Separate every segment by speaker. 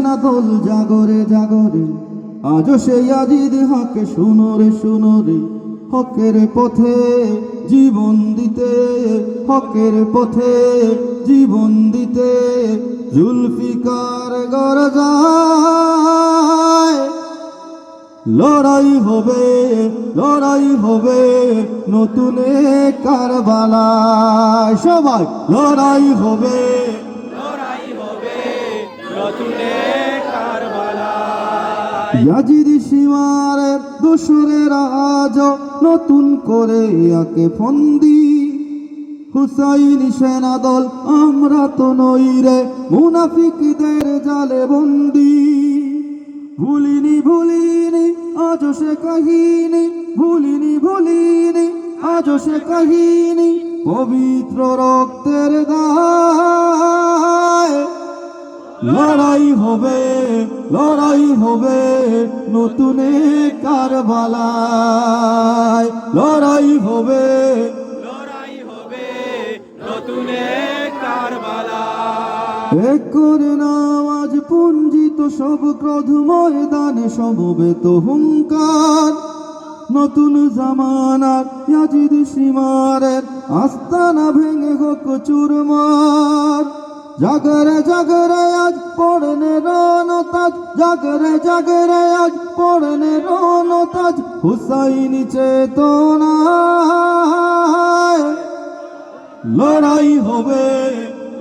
Speaker 1: সেনা দল জাগরে জাগরে, আজও সেই আজিদ হকে শুনো রে শুনো রে, হকের পথে জীবন দিতে, হকের পথে জীবন দিতে জুলফিকার গরজায়। লড়াই হবে লড়াই হবে নতুন কারবালায়, সবাই লড়াই হবে।
Speaker 2: লড়াই হবে নতুনে কারবালা
Speaker 1: ইয়াজিদ সীমারের দোসরের আজ নতুন করে আকে ফন্দি। হুসাইন সেনা দল, আমরা তো নই রে মুনাফিকদের জালে বন্দি। ভুলিনি ভুলিনি আজ সে কাহিনী, ভুলিনি ভুলিনি আজ সে কাহিনী, পবিত্র রক্তের দায় লড়াই হবে লড়াই হবে নতুন কারবালায়। লড়াই হবে
Speaker 2: লড়াই হবে নতুনে
Speaker 1: নামাজ পুঞ্জিত সব ক্রোধ ময়দানে সমবেত হুঙ্কার। নতুন জামানার ইয়াজিদ সীমারের আস্তানা ভেঙে হোক চুরমার। জাগরে জাগরে আজ পড়নে রনতাজ জাগরে জাগরে আজ পড়নে রন তাজ হুসাইনি চেতনায়। লড়াই হবে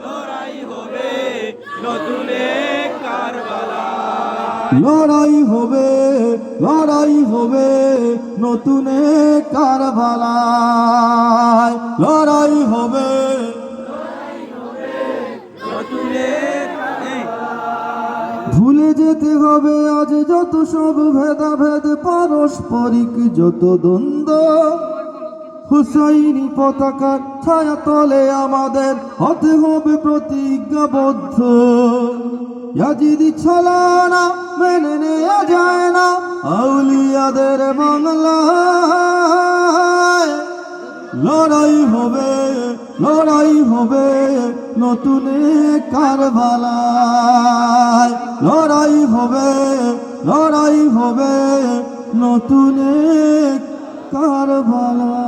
Speaker 2: লড়াই হবে নতুনে কারবালা।
Speaker 1: লড়াই হবে লড়াই হবে নতুন কারবালায়। ভুলে যেতে হবে, আজ যত সব ভেদাভেদ, পারস্পরিক যত দ্বন্দ্ব। হুসাইনি পতাকার ছায়া তলে আমাদের হতে হবে প্রতিজ্ঞাবদ্ধ। ইয়াজিদি ছলানা মেনে নেওয়া যায় না, আউলিয়াদের বাংলায়। লড়াই হবে লড়াই হবে নতুন কারবালায়। লড়াই হবে লড়াই হবে নতুন কারবালায়।